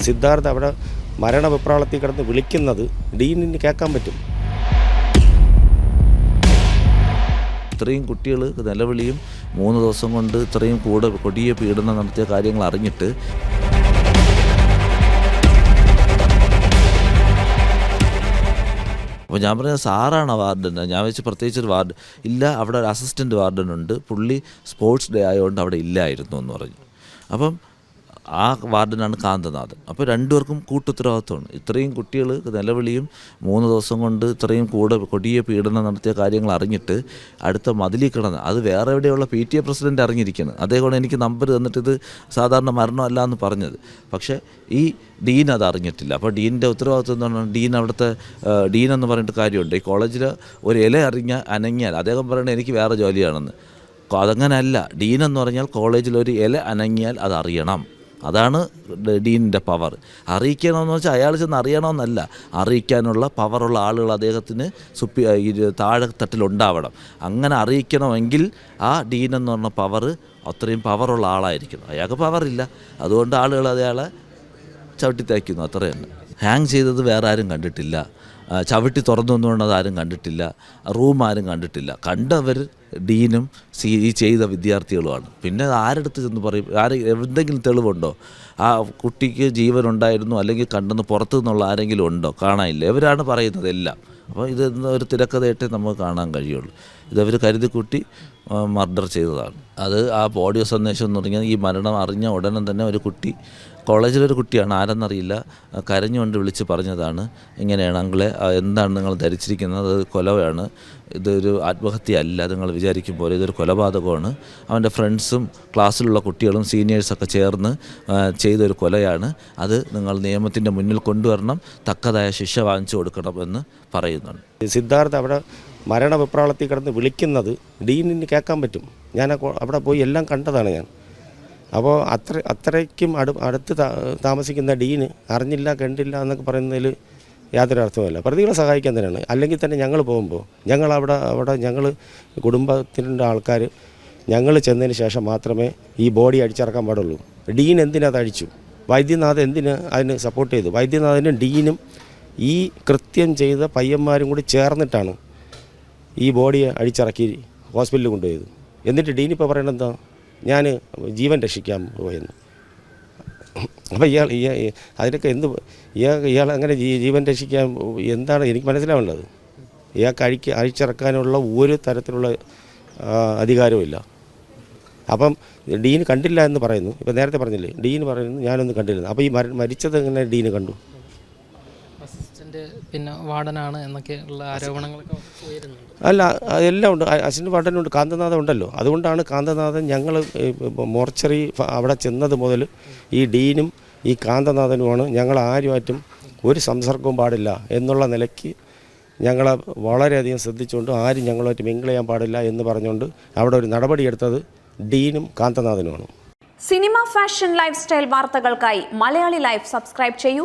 സിദ്ധാർത്ഥ അവിടെ മരണവിപ്രാളത്തിൽ കിടന്ന് വിളിക്കുന്നത് ഡീനിന് കേൾക്കാൻ പറ്റും. ഇത്രയും കുട്ടികൾ നിലവിളിയും മൂന്ന് ദിവസം കൊണ്ട് ഇത്രയും കൂടെ കൊടിയ പീഡനം നടത്തിയ കാര്യങ്ങൾ അറിഞ്ഞിട്ട് അപ്പോൾ ഞാൻ പറഞ്ഞ സാറാണ് വാർഡൻ ഞാൻ വെച്ച് പ്രത്യേകിച്ച് ഒരു വാർഡ് ഇല്ല. അവിടെ ഒരു അസിസ്റ്റന്റ് വാർഡനുണ്ട് പുള്ളി സ്പോർട്സ് ഡേ ആയതുകൊണ്ട് അവിടെ ഇല്ലായിരുന്നു എന്ന് പറഞ്ഞു. അപ്പം ആ വാർഡനാണ് കാന്തനാഥൻ. അപ്പോൾ രണ്ടുപേർക്കും കൂട്ടുത്തരവാദിത്വമാണ്. ഇത്രയും കുട്ടികൾ നിലവിളിയും മൂന്ന് ദിവസം കൊണ്ട് ഇത്രയും കൂടെ കൊടിയ പീഡനം നടത്തിയ കാര്യങ്ങൾ അറിഞ്ഞിട്ട് അടുത്ത മതിലിൽ കിടന്ന് അത് വേറെ എവിടെയുള്ള പി ടി എ പ്രസിഡന്റ് അറിഞ്ഞിരിക്കുന്നത് അതേപോലെ എനിക്ക് നമ്പർ തന്നിട്ട് ഇത് സാധാരണ മരണമല്ല എന്ന് പറഞ്ഞത്. പക്ഷേ ഈ ഡീൻ അത് അറിഞ്ഞിട്ടില്ല. അപ്പോൾ ഡീനിന്റെ ഉത്തരവാദിത്വം എന്ന് പറഞ്ഞാൽ ഡീൻ അവിടുത്തെ ഡീൻ എന്ന് പറഞ്ഞിട്ട് കാര്യമുണ്ട്. ഈ കോളേജിൽ ഒരു ഇല അറിഞ്ഞ അനങ്ങിയാൽ അദ്ദേഹം പറയുന്നത് എനിക്ക് വേറെ ജോലിയാണെന്ന്. അതങ്ങനെയല്ല ഡീൻ എന്ന് പറഞ്ഞാൽ കോളേജിൽ ഒരു ഇല അനങ്ങിയാൽ അത് അറിയണം. അതാണ് ഡീനിന്റെ പവർ അറിയിക്കണമെന്ന് വെച്ചാൽ അയാൾ ചെന്ന് അറിയണമെന്നല്ല. അറിയിക്കാനുള്ള പവറുള്ള ആളുകൾ അദ്ദേഹത്തിന് സുപ്പി താഴെത്തട്ടിലുണ്ടാവണം താഴെ തട്ടിലുണ്ടാവണം അങ്ങനെ അറിയിക്കണമെങ്കിൽ ആ ഡീൻ എന്ന് പറഞ്ഞ പവർ അത്രയും പവറുള്ള ആളായിരിക്കണം. അയാൾക്ക് പവറില്ല അതുകൊണ്ട് ആളുകൾ അയാളെ ചവിട്ടിത്തേക്കുന്നു അത്ര തന്നെ ഹാങ് ചെയ്തത് വേറെ ആരും കണ്ടിട്ടില്ല. ചവിട്ടി തുറന്നു എന്നുകൊണ്ട് ആരും കണ്ടിട്ടില്ല. റൂം ആരും കണ്ടിട്ടില്ല. കണ്ടവർ ഡീനും സി ഈ ചെയ്ത വിദ്യാർത്ഥികളുമാണ്. പിന്നെ ആരെടുത്ത് ചെന്ന് പറയും? ആരെ എന്തെങ്കിലും തെളിവുണ്ടോ? ആ കുട്ടിക്ക് ജീവൻ ഉണ്ടായിരുന്നു അല്ലെങ്കിൽ കണ്ടെന്ന് പുറത്തു നിന്നുള്ള ആരെങ്കിലും ഉണ്ടോ? കാണാനില്ല. ഇവരാണ് പറയുന്നത് എല്ലാം. അപ്പോൾ ഇത് ഒരു തിരക്കഥയായിട്ടേ നമുക്ക് കാണാൻ കഴിയുള്ളൂ. ഇതവർ കരുതിക്കുട്ടി മർഡർ ചെയ്തതാണ്. അത് ആ ഓഡിയോ സന്ദേശം എന്ന് പറഞ്ഞാൽ ഈ മരണം അറിഞ്ഞ ഉടനെ തന്നെ ഒരു കുട്ടി കോളേജിലൊരു കുട്ടിയാണ് ആരെന്നറിയില്ല. കരഞ്ഞുകൊണ്ട് വിളിച്ച് പറഞ്ഞതാണ് ഇങ്ങനെയാണ് അങ്കിളെ എന്താണ് നിങ്ങൾ ധരിച്ചിരിക്കുന്നത്? അത് കൊലയാണ്. ഇതൊരു ആത്മഹത്യയല്ല. നിങ്ങൾ വിചാരിക്കും പോലെ ഇതൊരു കൊലപാതകമാണ്. അവന്റെ ഫ്രണ്ട്സും ക്ലാസ്സിലുള്ള കുട്ടികളും സീനിയേഴ്സൊക്കെ ചേർന്ന് ചെയ്തൊരു കൊലയാണ്. അത് നിങ്ങൾ നിയമത്തിന്റെ മുന്നിൽ കൊണ്ടുവരണം തക്കതായ ശിക്ഷ വാങ്ങിച്ചു കൊടുക്കണം എന്ന് പറയുന്നുണ്ട്. സിദ്ധാർത്ഥ അവിടെ മരണവിപ്രാളത്തിൽ കിടന്ന് വിളിക്കുന്നത് ഡീനിന് കേൾക്കാൻ പറ്റും. ഞാൻ അവിടെ പോയി എല്ലാം കണ്ടതാണ് ഞാൻ. അപ്പോൾ അത്ര അത്രയ്ക്കും അടു അടുത്ത് താമസിക്കുന്ന ഡീന് അറിഞ്ഞില്ല കണ്ടില്ല എന്നൊക്കെ പറയുന്നതിൽ യാതൊരു അർത്ഥവുമില്ല. പ്രതികളെ സഹായിക്കാൻ തന്നെയാണ്. അല്ലെങ്കിൽ തന്നെ ഞങ്ങൾ പോകുമ്പോൾ ഞങ്ങൾ അവിടെ അവിടെ ഞങ്ങൾ കുടുംബത്തിന്റെ ആൾക്കാർ ഞങ്ങൾ ചെന്നതിന് ശേഷം മാത്രമേ ഈ ബോഡി അടിച്ചിറക്കാൻ പാടുള്ളൂ. ഡീൻ എന്തിനത് അടിച്ചു? വൈദ്യനാഥ് എന്തിന് അതിന് സപ്പോർട്ട് ചെയ്തു? വൈദ്യനാഥനും ഡീനും ഈ കൃത്യം ചെയ്ത പയ്യന്മാരും കൂടി ചേർന്നിട്ടാണ് ഈ ബോഡിയെ അടിച്ചിറക്കി ഹോസ്പിറ്റലിൽ കൊണ്ടുപോയത്. എന്നിട്ട് ഡീൻ ഇപ്പോൾ പറയണത് എന്താ? ഞാൻ ജീവൻ രക്ഷിക്കാൻ പോയെന്ന്. അപ്പോൾ ഇയാൾ അതിനൊക്കെ എന്ത് ഇയാൾ ഇയാൾ അങ്ങനെ ജീവൻ രക്ഷിക്കാൻ എന്താണ് എനിക്ക് മനസ്സിലാവേണ്ടത് ഇയാൾക്ക് അഴിക്ക് അഴിച്ചിറക്കാനുള്ള ഒരു തരത്തിലുള്ള അധികാരമില്ല അപ്പം ഡീൻ കണ്ടില്ല എന്ന് പറയുന്നു. ഇപ്പം നേരത്തെ പറഞ്ഞില്ലേ ഡീൻ പറയുന്നു ഞാനൊന്നും കണ്ടില്ല. അപ്പോൾ ഈ മര മരിച്ചത് എങ്ങനെ ഡീന് കണ്ടു? പിന്നെ വാർഡനാണ് എന്നൊക്കെ ഉള്ള ആരോപണങ്ങളൊക്കെ ഉയരുന്നുണ്ട്. അല്ല അതെല്ലാം ഉണ്ട്. അസിസ്റ്റന്റ് വാർഡനുണ്ട് കാന്തനാഥൻ ഉണ്ടല്ലോ. അതുകൊണ്ടാണ് കാന്തനാഥൻ ഞങ്ങൾ മോർച്ചറി അവിടെ ചെന്നത് മുതൽ ഈ ഡീനും ഈ കാന്തനാഥനുമാണ് ഞങ്ങൾ ആരുമായിട്ടും ഒരു സംസർഗവും പാടില്ല എന്നുള്ള നിലയ്ക്ക് ഞങ്ങളെ വളരെയധികം ശ്രദ്ധിച്ചുകൊണ്ട് ആരും ഞങ്ങളുമായിട്ട് മിങ്കിൾ ചെയ്യാൻ പാടില്ല എന്ന് പറഞ്ഞുകൊണ്ട് അവിടെ ഒരു നടപടിയെടുത്തത് ഡീനും കാന്തനാഥനുമാണ്. സിനിമ ഫാഷൻ ലൈഫ് സ്റ്റൈൽ വാർത്തകൾക്കായി മലയാളി ലൈഫ് സബ്സ്ക്രൈബ് ചെയ്യൂ.